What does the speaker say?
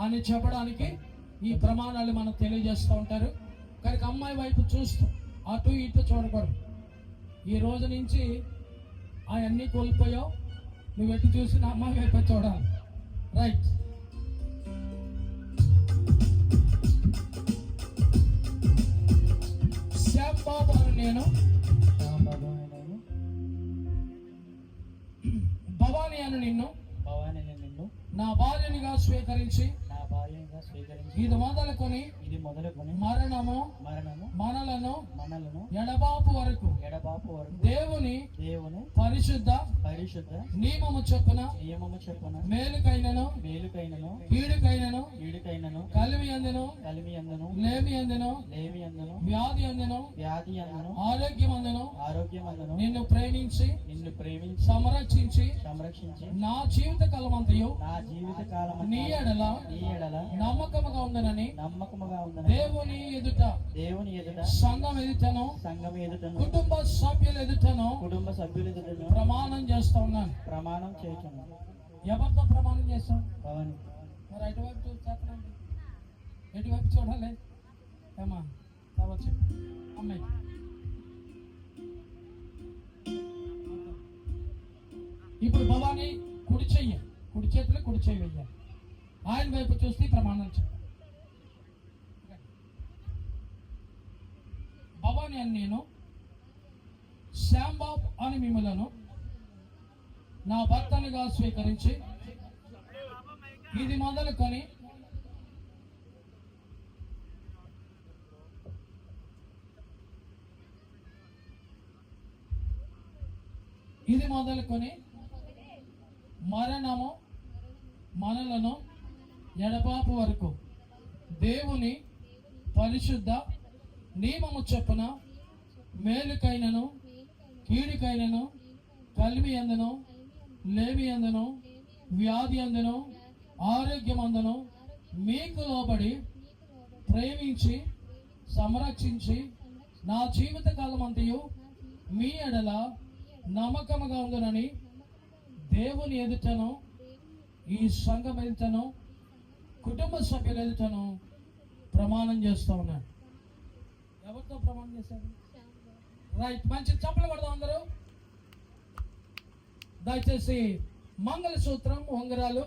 అని చెప్పడానికి ఈ ప్రమాణాలు మనకు తెలియజేస్తూ ఉంటారు. కనుక అమ్మాయి వైపు చూస్తూ అటు ఇటు చూడకూడదు. ఈ రోజు నుంచి అవన్నీ కోల్పోయావు. నువ్వు ఎటు చూసిన అమ్మాయి వైపు చూడాలి. రైట్ శ్యామ్ బాబు అని నేను. భవానీ అని నిన్ను. భవాని నిన్ను. నా భార్యనిగా స్వీకరించి భార్యగా స్వీకరించి ఇది మొదలుకొని ఇది మొదలుకొని మరణము మరణము మనలను మనలను ఎడబాపు వరకు ఎడబాపు వరకు దేవుని దేవుని పరిశుద్ధ పరిశుద్ధ నియమము చొప్పున నియమము చెప్పున మేలుకైనను మేలుకైనను కీడుకైనను కీడుకైనను కలిమి అందును కలిమి అందును లేమి అందును లేమి అందును వ్యాధి అందును వ్యాధి అందును ఆరోగ్యం అందును ఆరోగ్యం అందును నిన్ను ప్రేమించి నిన్ను ప్రేమించి సంరక్షించి సంరక్షించి నా జీవిత కాలమంతయు నా జీవిత కాలం నీ ఎడల నీ ఎడల నమ్మకముగా ఉందనని నమ్మకముగా ఉందని దేవుని ఎదుట దేవుని ఎదుట సంఘం ఎదుటను సంఘం ఎదుటను కుటుంబ సభ్యుల ఎదుటను కుటుంబ సభ్యుల ఎదుటను ప్రమాణం చేస్తా ఉన్నాను. ప్రమాణం చేస్తున్నాను. ఎవరితో ప్రమాణం చేస్తాం భవాని మరి ఎటువైపు చూసి చెప్పనండి ఎటువైపు చూడాలి ఏమా కావచ్చు అమ్మాయి ఇప్పుడు భవానీ కుడి చెయ్యి కుడి చేతిలో కుడి చెయ్యి వెయ్యాలి. ఆయన వైపు చూస్తే ప్రమాణం చెప్పు. భవానీ అని నేను శ్యాంబాబ్ అని మిమ్మలను నా భర్తనిగా స్వీకరించి ఇది మొదలుకొని ఇది మొదలుకొని మరణము మనలను ఎడపాపు వరకు దేవుని పరిశుద్ధ నియమము చొప్పున మేలుకైనను కీడుకైనను కలిమి అందను లేమి అందను వ్యాధి అందను ఆరోగ్యం అందను మీకు లోబడి ప్రేమించి సంరక్షించి నా జీవిత కాలం అంతయు మీ ఎడల నమ్మకముగా ఉందనని దేవుని ఎదుటను ఈ సంఘం ఎదుటను కుటుంబ సభ్యుల ఎదుటను ప్రమాణం చేస్తూ ఉన్నాను ఎవరితో ప్రమాణం చేశారు? రైట్ మంచి చప్పలు పడదాం అందరూ. దయచేసి మంగళసూత్రం ఉంగరాలు.